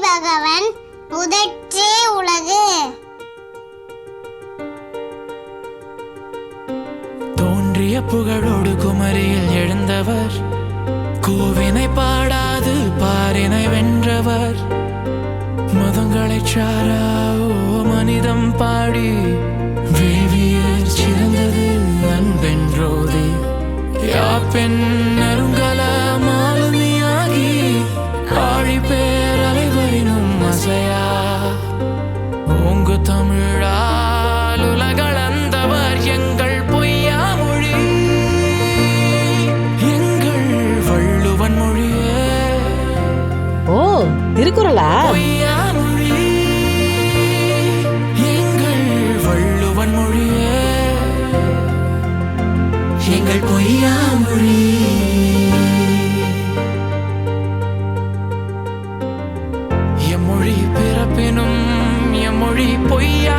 பகவன் முதற்றே உலகு. தோன்றிய புகழோடு குமரியில் எழுந்தவர். கூவினை பாடாது பாரினை வென்றவர். மதங்களை சாரா ஓ மனிதம் பாடி. வேவியர் சிறந்தது அன்பென்றோதே. யாப்பெண் திருக்குறளா? வள்ளுவன் மொழியே. எங்கள் பொய்யா மொழி எம்மொழி பிறப்பினும் எம்மொழி பொய்யா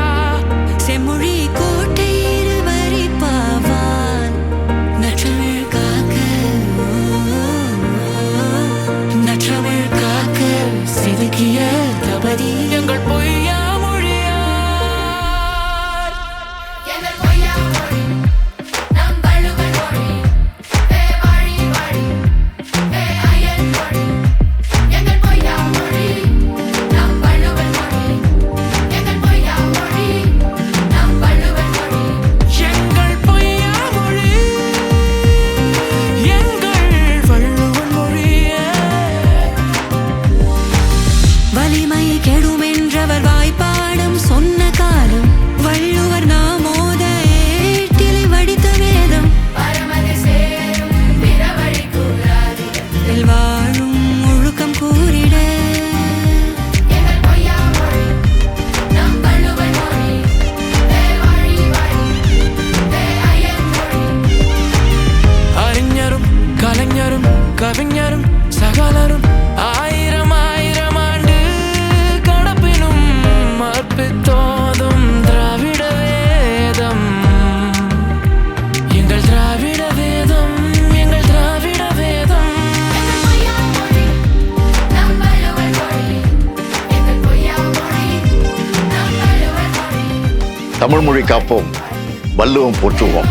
வலிமை கெடுமை. தமிழ்மொழி காப்போம் வல்லுவம் போற்றுவோம்.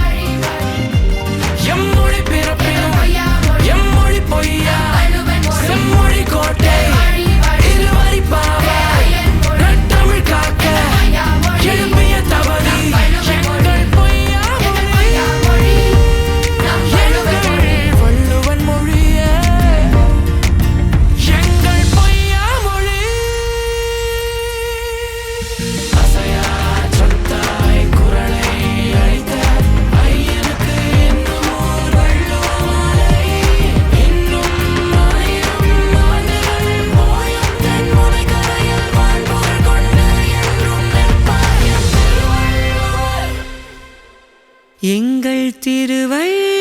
எங்கள் திருவள்ளி